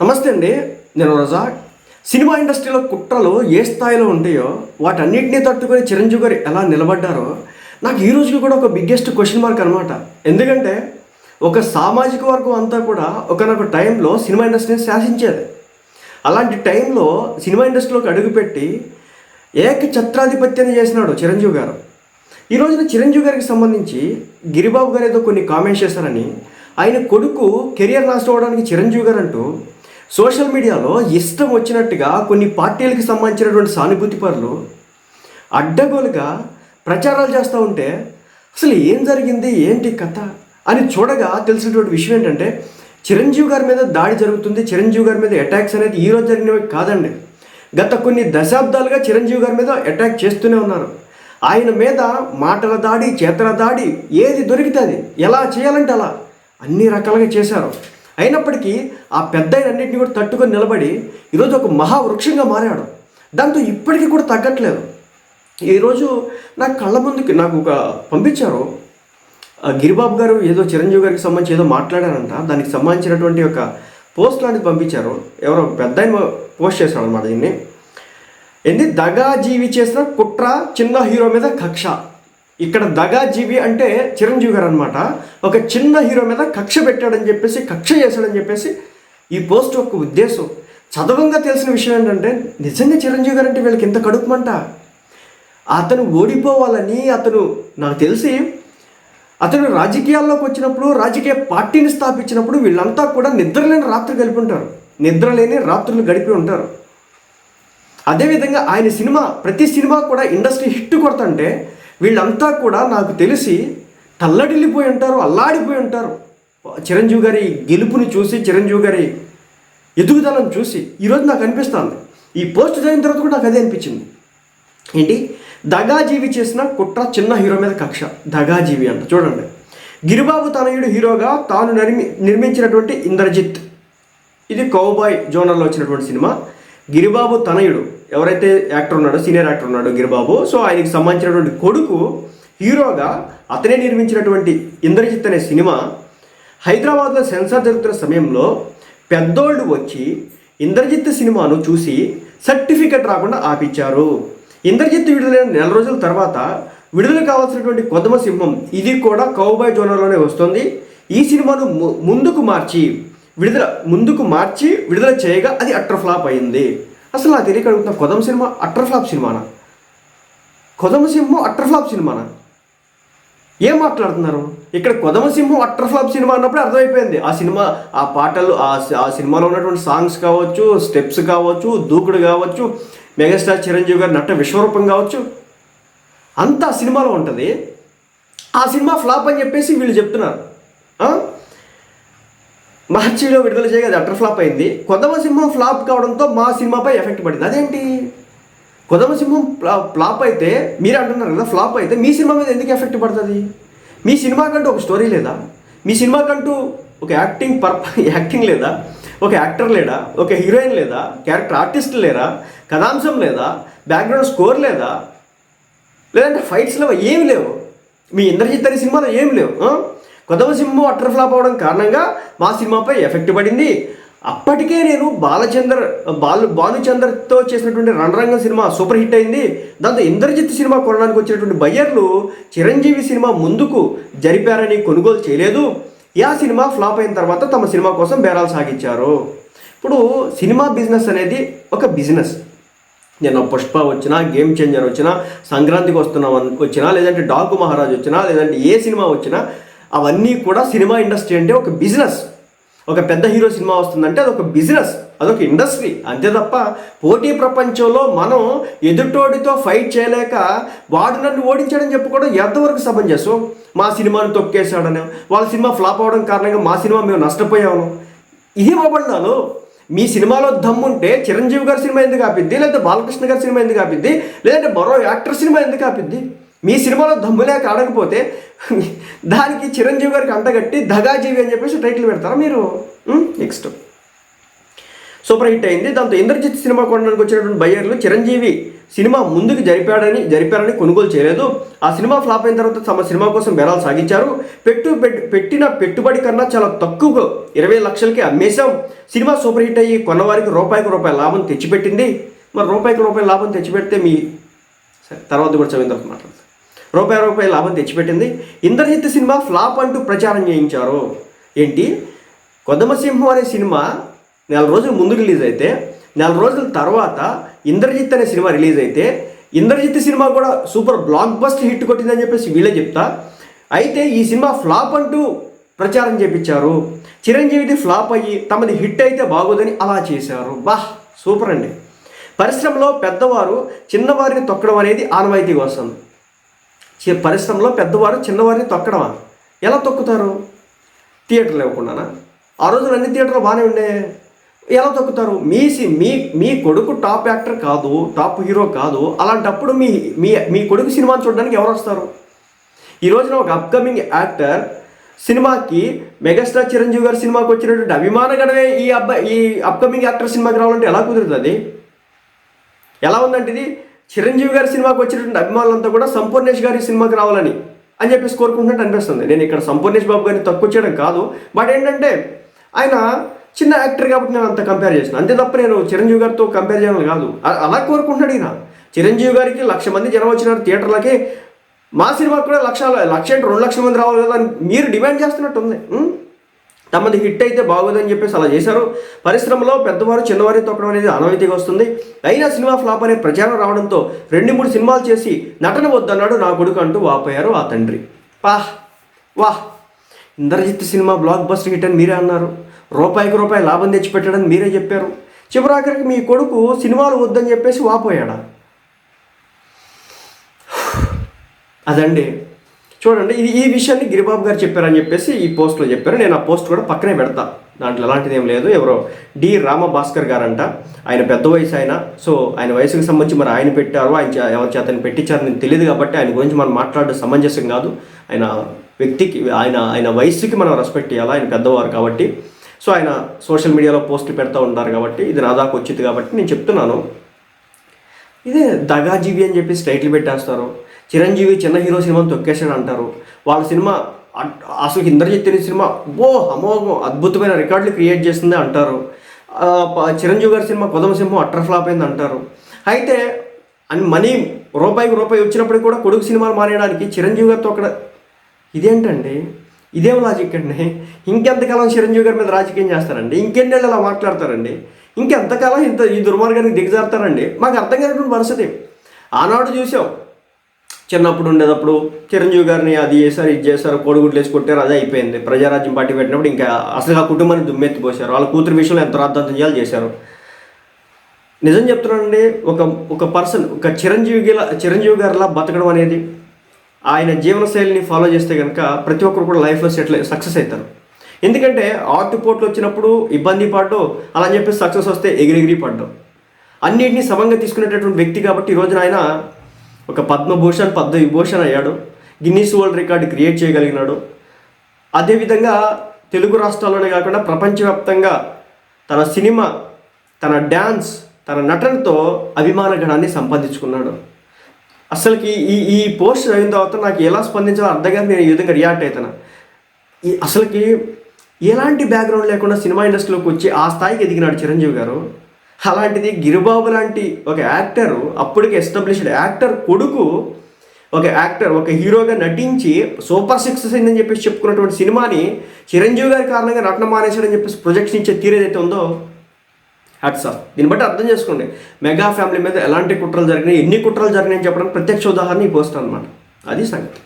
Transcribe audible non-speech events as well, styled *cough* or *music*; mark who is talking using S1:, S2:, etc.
S1: నమస్తే అండి నేను రజా. సినిమా ఇండస్ట్రీలో కుట్రలు ఏ స్థాయిలో ఉంటాయో వాటన్నిటినీ తట్టుకొని చిరంజీవి గారు ఎలా నిలబడ్డారో నాకు ఈ రోజుకి కూడా ఒక బిగ్గెస్ట్ క్వశ్చన్ మార్క్ అనమాట ఎందుకంటే ఒక సామాజిక వర్గం అంతా కూడా ఒకనొక టైంలో సినిమా ఇండస్ట్రీని శాసించేది. అలాంటి టైంలో సినిమా ఇండస్ట్రీలోకి అడుగుపెట్టి ఏక ఛత్రాధిపత్యాన్ని చేసినాడు చిరంజీవి గారు. ఈ రోజున చిరంజీవి గారికి సంబంధించి గిరిబాబు గారు ఏదో కొన్ని కామెంట్స్ చేశారని ఆయన కొడుకు కెరియర్ నాశనం అవడానికి చిరంజీవి గారు అంటూ సోషల్ మీడియాలో ఇష్టం వచ్చినట్టుగా కొన్ని పార్టీలకు సంబంధించినటువంటి సానుభూతి పరులు అడ్డగోలుగా ప్రచారాలు చేస్తూ ఉంటే అసలు ఏం జరిగింది ఏంటి కథ అని చూడగా తెలిసినటువంటి విషయం ఏంటంటే చిరంజీవి గారి మీద దాడి జరుగుతుంది చిరంజీవి గారి మీద అటాక్స్ అనేది ఈ రోజు జరిగినవి కాదండి. గత కొన్ని దశాబ్దాలుగా చిరంజీవి గారి మీద అటాక్ చేస్తూనే ఉన్నారు. ఆయన మీద మాటల దాడి చేతల దాడి ఏది దొరికితే అది ఎలా చేయాలంటే అలా అన్ని రకాలుగా చేశారు. అయినప్పటికీ ఆ పెద్ద అన్నింటినీ కూడా తట్టుకొని నిలబడి ఈరోజు ఒక మహావృక్షంగా మారాడు. దాంతో ఇప్పటికీ కూడా తగ్గట్లేదు. ఈరోజు నా కళ్ళ ముందుకి నాకు ఒక పంపించారు. ఆ గిరిబాబు గారు ఏదో చిరంజీవి గారికి సంబంధించి ఏదో మాట్లాడారంట. దానికి సంబంధించినటువంటి ఒక పోస్ట్ లాంటిది పంపించారు. ఎవరో పెద్ద ఆయన పోస్ట్ చేశాడు అనమాట దీన్ని. ఏంది దగా జీవి చేసిన కుట్ర చిన్న హీరో మీద కక్ష. ఇక్కడ దగాజీవి అంటే చిరంజీవి గారు అనమాట ఒక చిన్న హీరో మీద కక్ష పెట్టాడని చెప్పేసి కక్ష చేశాడని చెప్పేసి ఈ పోస్ట్ ఒక ఉద్దేశం. చదవంగా తెలిసిన విషయం ఏంటంటే నిజంగా చిరంజీవి గారు అంటే వీళ్ళకి ఇంత కడుపుమంట అతను ఓడిపోవాలని అతను నాకు తెలిసి అతను రాజకీయాల్లోకి వచ్చినప్పుడు రాజకీయ పార్టీని స్థాపించినప్పుడు వీళ్ళంతా కూడా నిద్రలేని రాత్రి గడిపి ఉంటారు. నిద్రలేని రాత్రులు గడిపి ఉంటారు. అదేవిధంగా ఆయన సినిమా ప్రతి సినిమా కూడా ఇండస్ట్రీ హిట్ కొడతంటే వీళ్ళంతా కూడా నాకు తెలిసి తల్లడిల్లిపోయి ఉంటారు అల్లాడిపోయి ఉంటారు. చిరంజీవి గారి గెలుపుని చూసి చిరంజీవి గారి ఎదుగుదలను చూసి ఈరోజు నాకు అనిపిస్తుంది. ఈ పోస్ట్ చదివిన తర్వాత కూడా నాకు అదే అనిపించింది. ఏంటి? దగాజీవి చేసిన కుట్ర చిన్న హీరో మీద కక్ష. దగాజీవి అంట చూడండి. గిరిబాబు తనయుడు హీరోగా తాను నిర్మి నిర్మించినటువంటి ఇంద్రజిత్. ఇది కౌబాయ్ జోనర్లో వచ్చినటువంటి సినిమా. గిరిబాబు తనయుడు. ఎవరైతే యాక్టర్ ఉన్నాడో సీనియర్ యాక్టర్ ఉన్నాడో గిరిబాబు. సో ఆయనకి సంబంధించినటువంటి కొడుకు హీరోగా అతనే నిర్మించినటువంటి ఇంద్రజిత్ అనే సినిమా హైదరాబాద్లో సెన్సార్ జరుగుతున్న సమయంలో పెద్దోళ్ళు వచ్చి ఇంద్రజిత్ సినిమాను చూసి సర్టిఫికెట్ రాకుండా ఆపించారు. ఇంద్రజిత్ విడుదలైన నెల రోజుల తర్వాత విడుదల కావాల్సినటువంటి కొదమ సింహం ఇది కూడా కౌబాయ్ జోనర్లోనే వస్తుంది. ఈ సినిమాను ము- ముందుకు మార్చి విడుదల ముందుకు మార్చి విడుదల చేయగా అది అట్టర్ ఫ్లాప్ అయింది. అసలు నాకు తెలియక అడుగుతున్నా కొదమ సినిమా అట్టర్ ఫ్లాప్ సినిమానా? కొదమ సింహం అట్టర్ ఫ్లాప్ సినిమానా? ఏం మాట్లాడుతున్నారు? ఇక్కడ కొదమ సింహం అట్టర్ ఫ్లాప్ సినిమా అన్నప్పుడు అర్థమైపోయింది. ఆ సినిమా ఆ పాటలు ఆ ఆ సినిమాలో ఉన్నటువంటి సాంగ్స్ కావచ్చు స్టెప్స్ కావచ్చు దూకుడు కావచ్చు మెగాస్టార్ చిరంజీవి గారి నట విశ్వరూపం కావచ్చు. అంతా సినిమాలో ఉంటుంది. ఆ సినిమా ఫ్లాప్ అని చెప్పేసి వీళ్ళు చెప్తున్నారు. మార్చిలో విడుదల చేయగా అది అటర్ ఫ్లాప్ అయింది. కొదమ సింహం ఫ్లాప్ కావడంతో మా సినిమాపై ఎఫెక్ట్ పడింది. అదేంటి? కొదమ సింహం ఫ్లాప్ అయితే మీరు అంటున్నారు కదా ఫ్లాప్ అయితే మీ సినిమా మీద ఎందుకు ఎఫెక్ట్ పడుతుంది? మీ సినిమాకంటూ ఒక స్టోరీ లేదా? మీ సినిమాకంటూ ఒక యాక్టింగ్ పర్ప *laughs* యాక్టింగ్ లేదా? ఒక యాక్టర్ లేడా ఒక హీరోయిన్ లేదా? క్యారెక్టర్ ఆర్టిస్ట్ లేరా కథాంశం లేదా? బ్యాక్గ్రౌండ్ స్కోర్ లేదా? లేదంటే ఫైట్స్ లేవు? ఏమి లేవు. మీ ఇంద్రజిత్ అనే సినిమాలో ఏమి లేవు కొదవ సింహం అటర్ ఫ్లాప్ అవడం కారణంగా మా సినిమాపై ఎఫెక్ట్ పడింది. అప్పటికే నేను బాలచందర్ బాలు భానుచందర్తో చేసినటువంటి రణరంగం సినిమా సూపర్ హిట్ అయింది. దాంతో ఇంద్రజిత్ సినిమా కొనడానికి వచ్చినటువంటి బయ్యర్లు చిరంజీవి సినిమా ముందుకు జరిపారని కొనుగోలు చేయలేదు. ఆ సినిమా ఫ్లాప్ అయిన తర్వాత తమ సినిమా కోసం బేరాలు సాగించారు. ఇప్పుడు సినిమా బిజినెస్ అనేది ఒక బిజినెస్ నేను పుష్ప వచ్చినా గేమ్ చేంజర్ వచ్చినా సంక్రాంతికి వస్తున్నా వచ్చినా లేదంటే డాకు మహారాజ్ వచ్చినా లేదంటే ఏ సినిమా వచ్చినా అవన్నీ కూడా సినిమా ఇండస్ట్రీ అంటే ఒక బిజినెస్. ఒక పెద్ద హీరో సినిమా వస్తుందంటే అదొక బిజినెస్ అదొక ఇండస్ట్రీ. అంతే తప్ప పోటీ ప్రపంచంలో మనం ఎదుటోడితో ఫైట్ చేయలేక వాడు నన్ను ఓడించాడని చెప్పుకోవడం ఎంతవరకు సమంజసం మా సినిమాను తొక్కేశాడని వాళ్ళ సినిమా ఫ్లాప్ అవడం కారణంగా మా సినిమా మేము నష్టపోయాము. ఇది అవ్వబడినాను మీ సినిమాలో దమ్ముంటే చిరంజీవి గారి సినిమా ఎందుకు ఆపిద్ది? లేదంటే బాలకృష్ణ గారి సినిమా ఎందుకు ఆపిద్ది? లేదంటే మరో యాక్టర్ సినిమా ఎందుకు ఆపిద్ది? మీ సినిమాలో దమ్ము లేక ఆడకపోతే *laughs* దానికి చిరంజీవి గారికి అంటగట్టి దగాజీవి అని చెప్పేసి టైటిల్ పెడతారా మీరు? నెక్స్ట్ సూపర్ హిట్ అయింది. దాంతో ఇంద్రజిత్ సినిమా కొనడానికి వచ్చినటువంటి బయ్యర్లు చిరంజీవి సినిమా ముందుకు జరిపాడని జరిపారని కొనుగోలు చేయలేదు. ఆ సినిమా ఫ్లాప్ అయిన తర్వాత తమ సినిమా కోసం బెరాలు సాగించారు. పెట్టు పెట్టిన పెట్టుబడి కన్నా చాలా తక్కువ ఇరవై లక్షలకి అమ్మేశాం. సినిమా సూపర్ హిట్ అయ్యి కొన్నవారికి రూపాయికి రూపాయి లాభం తెచ్చిపెట్టింది. మరి రూపాయికి రూపాయి లాభం తెచ్చిపెడితే మీ సరే తర్వాత కూడా చదివిన తర్వాత మాట్లాడతాను. రూపాయి రూపాయి లాభం తెచ్చిపెట్టింది. ఇంద్రజిత్ సినిమా ఫ్లాప్ అంటూ ప్రచారం చేయించారు. ఏంటి? కొదమసింహం అనే సినిమా నెల రోజుల ముందు రిలీజ్ అయితే నెల రోజుల తర్వాత ఇంద్రజిత్ అనే సినిమా రిలీజ్ అయితే ఇంద్రజిత్ సినిమా కూడా సూపర్ బ్లాక్ బస్ట్ హిట్ కొట్టిందని చెప్పేసి వీళ్ళే చెప్తా. అయితే ఈ సినిమా ఫ్లాప్ అంటూ ప్రచారం చేపించారు. చిరంజీవిది ఫ్లాప్ అయ్యి తమది హిట్ అయితే బాగోదని అలా చేశారు. బా సూపర్ అండి. పరిశ్రమలో పెద్దవారు చిన్నవారిని తొక్కడం అనేది ఆనవాయితీ కోసం. పరిశ్రమలో పెద్దవారు చిన్నవారిని తొక్కడమా? ఎలా తొక్కుతారు? థియేటర్లు ఇవ్వకుండానా ఆ రోజులు అన్ని థియేటర్లు బాగానే ఉండే. ఎలా తొక్కుతారు? మీ సి మీ మీ కొడుకు టాప్ యాక్టర్ కాదు టాప్ హీరో కాదు అలాంటప్పుడు మీ మీ మీ కొడుకు సినిమాని చూడడానికి ఎవరు వస్తారు? ఈ రోజున ఒక అప్కమింగ్ యాక్టర్ సినిమాకి మెగాస్టార్ చిరంజీవి గారి సినిమాకి వచ్చినటువంటి అభిమాన గడవే ఈ అబ్బాయి ఈ అప్కమింగ్ యాక్టర్ సినిమాకి రావాలంటే ఎలా కుదురుతుంది ఎలా ఉందంటే ఇది? చిరంజీవి గారి సినిమాకి వచ్చినటువంటి అభిమానులంతా కూడా సంపూర్ణేష్ గారి సినిమాకి రావాలని అని చెప్పేసి కోరుకుంటున్నట్టు అనిపిస్తుంది. నేను ఇక్కడ సంపూర్ణేష్ బాబు గారిని తక్కువ చేయడం కాదు. బట్ ఏంటంటే ఆయన చిన్న యాక్టర్ కాబట్టి నేను అంత కంపేర్ చేసిన అంతే తప్ప నేను చిరంజీవి గారితో కంపేర్ చేయడం కాదు. అలా కోరుకుంటున్నాడు ఈయన. చిరంజీవి గారికి లక్ష మంది జనం వచ్చినారు థియేటర్లకి. మా సినిమాకి కూడా లక్ష లక్ష రెండు లక్షల మంది రావాలి కదా అని మీరు డిమాండ్ చేస్తున్నట్టు ఉంది తమది హిట్ అయితే బాగోదని చెప్పేసి అలా చేశారు. పరిశ్రమలో పెద్దవారు చిన్నవారి తొక్కడం అనేది ఆనవాయితీగా వస్తుంది. అయినా సినిమా ఫ్లాప్ అనే ప్రచారం రావడంతో రెండు మూడు సినిమాలు చేసి నటన వద్దన్నాడు నా కొడుకు అంటూ వాపోయారు ఆ తండ్రి. పాహ్ వాహ్ Indrajith cinema blockbuster hit అని మీరే అన్నారు. రూపాయికి రూపాయి లాభం తెచ్చిపెట్టాడని మీరే చెప్పారు. చివరాఖరికి మీ కొడుకు సినిమాలు వద్దని చెప్పేసి వాపోయాడా? అదండి. చూడండి ఇది ఈ విషయాన్ని గిరిబాబు గారు చెప్పారని చెప్పేసి ఈ పోస్ట్లో చెప్పారు. నేను ఆ పోస్ట్ కూడా పక్కనే పెడతా. దాంట్లో ఎలాంటిది ఏం లేదు. ఎవరో డి రామభాస్కర్ గారంట. ఆయన పెద్ద వయసు ఆయన సో ఆయన వయసుకి సంబంధించి మరి ఆయన పెట్టారు ఆయన ఎవరి చేతని పెట్టించారు నేను తెలియదు కాబట్టి ఆయన గురించి మనం మాట్లాడడం సమంజసం కాదు. ఆయన వ్యక్తికి ఆయన ఆయన వయసుకి మనం రెస్పెక్ట్ చేయాలి? ఆయన పెద్దవారు కాబట్టి. సో ఆయన సోషల్ మీడియాలో పోస్టులు పెడతా ఉంటారు కాబట్టి ఇది నా దాకా వచ్చింది కాబట్టి నేను చెప్తున్నాను. ఇదే దగాజీవి అని చెప్పేసి టైటిల్ పెట్టేస్తారు. చిరంజీవి చిన్న హీరో సినిమాని తొక్కేశాడు అంటారు. వాళ్ళ సినిమా అసలు ఇంద్రజిత్ అనే సినిమా ఓ అమోఘం అద్భుతమైన రికార్డులు క్రియేట్ చేస్తుంది అంటారు. చిరంజీవి గారి సినిమా కొదమ సింహం అట్టర్ ఫ్లాప్ అయింది అంటారు. అయితే అని మనీ రూపాయికి రూపాయి వచ్చినప్పుడు కూడా కొడుకు సినిమాలు మానేయడానికి చిరంజీవి గారితో అక్కడ ఇదేంటండి? ఇదేం లాజిక్ అండి. ఇంకెంతకాలం చిరంజీవి గారి మీద రాజకీయం చేస్తారండి? ఇంకెన్నేళ్ళు అలా మాట్లాడతారండి? ఇంకెంతకాలం ఇంత ఈ దుర్మార్గానికి దిగజారుతారండి? మాకు అర్థం కానటువంటి పరిస్థితి. ఆనాడు చూసాం చిన్నప్పుడు ఉండేటప్పుడు చిరంజీవి గారిని అది చేశారు ఇది చేశారు కోడిగుడ్లు వేసి కొట్టారు అదే అయిపోయింది. ప్రజారాజ్యం పార్టీ పెట్టినప్పుడు ఇంకా అసలు ఆ కుటుంబాన్ని దుమ్మెత్తిపోశారు. వాళ్ళ కూతురు విషయంలో ఎంత రాద్ధాంతం చేశారు. నిజం చెప్తున్నానండి ఒక ఒక పర్సన్ ఒక చిరంజీవి చిరంజీవి గారిలా బతకడం అనేది ఆయన జీవనశైలిని ఫాలో చేస్తే కనుక ప్రతి ఒక్కరు కూడా లైఫ్లో సెటిల్ సక్సెస్ అవుతారు. ఎందుకంటే ఆటుపోట్లు వచ్చినప్పుడు ఇబ్బంది పడ్డం అలా అని చెప్పి సక్సెస్ వస్తే ఎగిరెగిరి పడ్డం. అన్నిటినీ సమంగా తీసుకునేటటువంటి వ్యక్తి కాబట్టి ఈ ఆయన ఒక పద్మభూషణ్ పద్మవిభూషణ్ అయ్యాడు. గిన్నీస్ వరల్డ్ రికార్డు క్రియేట్ చేయగలిగినాడు. అదేవిధంగా తెలుగు రాష్ట్రాల్లోనే కాకుండా ప్రపంచవ్యాప్తంగా తన సినిమా తన డ్యాన్స్ తన నటనతో అభిమాన గణాన్ని సంపాదించుకున్నాడు. అసలుకి ఈ ఈ పోస్ట్ అయిన తర్వాత నాకు ఎలా స్పందించాలో అర్థం కాదు నేను ఈ విధంగా రియాక్ట్ అవుతాను ఈ అసలుకి ఎలాంటి బ్యాక్గ్రౌండ్ లేకుండా సినిమా ఇండస్ట్రీలోకి వచ్చి ఆ స్థాయికి ఎదిగినాడు చిరంజీవి గారు? అలాంటిది గిరిబాబు లాంటి ఒక యాక్టర్ అప్పటికి ఎస్టాబ్లిష్డ్ యాక్టర్ కొడుకు ఒక యాక్టర్ ఒక హీరోగా నటించి సూపర్ సక్సెస్ అయిందని చెప్పేసి చెప్పుకున్నటువంటి సినిమాని చిరంజీవి గారి కారణంగా నటన మానేశాడని చెప్పేసి ప్రొజెక్షన్ ఇచ్చే తీరు ఏదైతే ఉందో హ్యాట్స్ ఆఫ్ దీన్ని బట్టి అర్థం చేసుకోండి. మెగా ఫ్యామిలీ మీద ఎలాంటి కుట్రలు జరిగినాయి ఎన్ని కుట్రలు జరిగినాయని చెప్పడానికి ప్రత్యక్ష ఉదాహరణ ఈ పోస్ట్ అనమాట అది సంగతి.